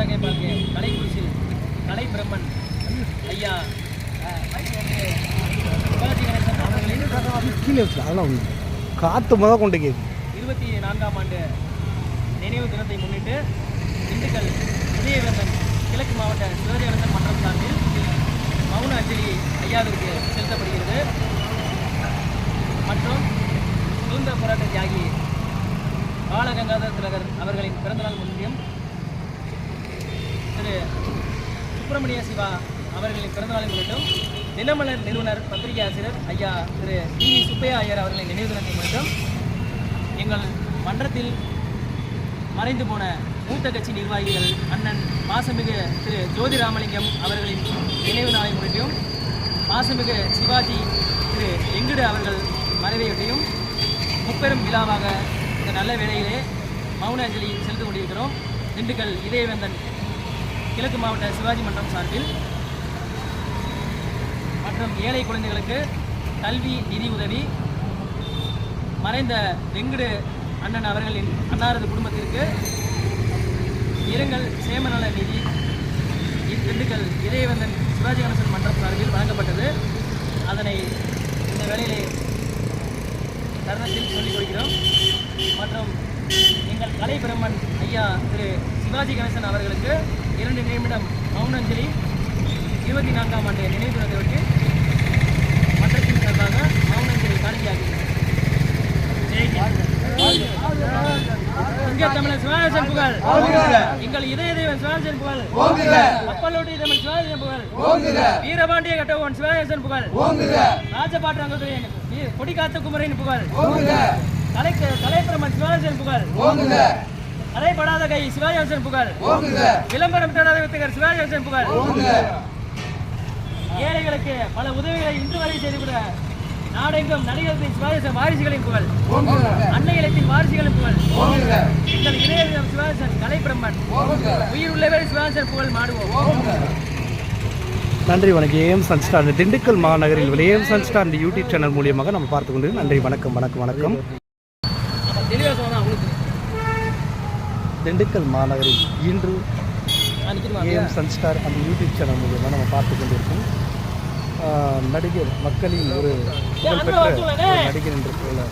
விவசாய பாருங்க. கலைக்குறிச்சி கலை பிரம்மன் ஐயா கீழே இருக்கு அதெல்லாம் காற்று முத கொண்டு கேட்கு இருபத்தி நான்காம் ஆண்டு நினைவு தினத்தை முன்னிட்டு திண்டுக்கல் உதயவேந்தன் கிழக்கு மாவட்ட சிவதேவேந்தன் மன்றம் சார்பில் மௌன அஞ்சலி ஐயாவிற்கு செலுத்தப்படுகிறது. மற்றும் சுதந்திர போராட்ட தியாகி பாலகங்காதர திலகர் அவர்களின் பிறந்தநாள் முன்னியும் திரு சுப்பிரமணிய சிவா அவர்களின் பிறந்தநாளை முன்னிட்டும் நிலமலர் நிறுவனர் பத்திரிகை ஆசிரியர் ஐயா திரு டி வி சுப்பையா ஐயர் அவர்களின் நினைவு தினத்தை முன்னிட்டும் எங்கள் மன்றத்தில் மறைந்து போன மூத்த கட்சி நிர்வாகிகள் அண்ணன் மாசமிகு திரு ஜோதி ராமலிங்கம் அவர்களின் நினைவு நாளை முன்னிட்டும் மாசமிகு சிவாஜி திரு வெங்கடு அவர்கள் மறைவையொட்டியும் முப்பெரும் விழாவாக இந்த நல்ல வேளையிலே மௌன அஞ்சலி செலுத்திக் கொண்டிருக்கிறோம். திண்டுக்கல் இதயவேந்தன் கிழக்கு மாவட்ட சிவாஜி மன்றம் சார்பில் மற்றும் ஏழை குழந்தைகளுக்கு கல்வி நிதி உதவி மறைந்த வெங்கடு அண்ணன் அவர்களின் அன்னாரது குடும்பத்திற்கு இரங்கல் சேமநல நிதி திண்டுக்கல் இதயவந்தன் சிவாஜி கணேசன் மன்றம் சார்பில் வழங்கப்பட்டது. அதனை இந்த வேளையிலே தருணத்தில் சொல்லிக் கொடுக்கிறோம் மற்றும் எங்கள் கலை பிரம்மன் ஐயா திரு சிவாஜி கணேசன் அவர்களுக்கு இரண்டு நிமிடம் மௌனஞ்சலி இருபத்தி நான்காம் ஆண்டு நினைவு தினத்தை ஒட்டி மன்றத்தின் சார்பாக மௌனஞ்சலி காணிக்கையாகிறது எங்கள் இதய தெய்வன் சிவாஜன் புகழ். கப்பலோட்டி தமிழ் சிவாஜன் புகழ். வீரபாண்டிய கட்டவன் சிவாஜன் புகழ். ராஜபாட்டு கொடி காத்த குமரின் புகழ். கலை கலைப்பிரமன் சிவாஜன் புகழ். கலைப்படாத கை சிவாஜன் புகழ். விளம்பரம் தேடாத வித்தகர் சிவாஜன் புகழ். ஏழைகளுக்கு பல உதவிகளை இன்று வரை செய்துவிட நாடெங்கும் நடிகர்களின் சிவாஜன் வாரிசுகளின் புகழ். அன்னை இலத்தின் வாரிசுகளின் புகழ். எங்கள் இளையர் சிவாஜன் கலைப்பிரம்மன். உயிர் உள்ளவரை சிவாஜன் புகழ் மாடுவோம். நன்றி வணக்கம். ஏஎம் சன்ஸ்டார் இந்த திண்டுக்கல் மாநகரில் உள்ள ஏஎம் சன்ஸ்டார் இந்த யூடியூப் சேனல் மூலியமாக நம்ம பார்த்து கொண்டு நன்றி வணக்கம் வணக்கம் வணக்கம். திண்டுக்கல் மாநகரில் இன்று ஏஎம் சன்ஸ்டார் அந்த யூடியூப் சேனல் மூலியமாக நம்ம பார்த்து கொண்டிருக்கோம் நடிகர் மக்களின் ஒரு புகழ்பெற்ற நடிகர் என்று போல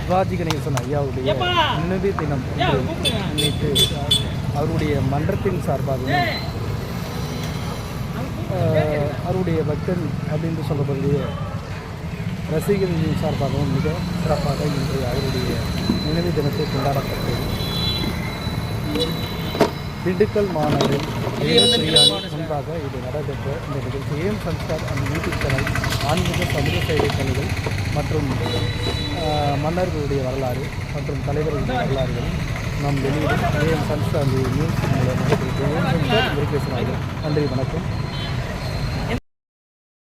சிவாஜி கணேசன் ஐயாவுடைய? நினைவு தினம் முன்னிட்டு அவருடைய மன்றத்தின் சார்பாகவும் அவருடைய பக்தன் அப்படின்னு சொல்லக்கூடிய ரசிகர்களின் சார்பாகவும் மிக சிறப்பாக இன்று அவருடைய நினைவு தினத்தை கொண்டாடப்பட்டது. திண்டுக்கல் மாநகரில் முன்பாக இது நடைபெற்ற இந்த நிகழ்ச்சி. ஏஎம் சன்ஸ்டார் அந்த யூடியூப் சேனல் ஆன்மீக சமூக சேவை பணிகள் மற்றும் மன்னர்களுடைய வரலாறு மற்றும் தலைவர்களுடைய வரலாறுகள் நாம் வெளியிடும். ஏஎம் சன்ஸ்டார் நியூஸ் மூலமாக ஏஎம் சன்ஸ்டார் முருகேசன் அவர்கள் நன்றி வணக்கம்.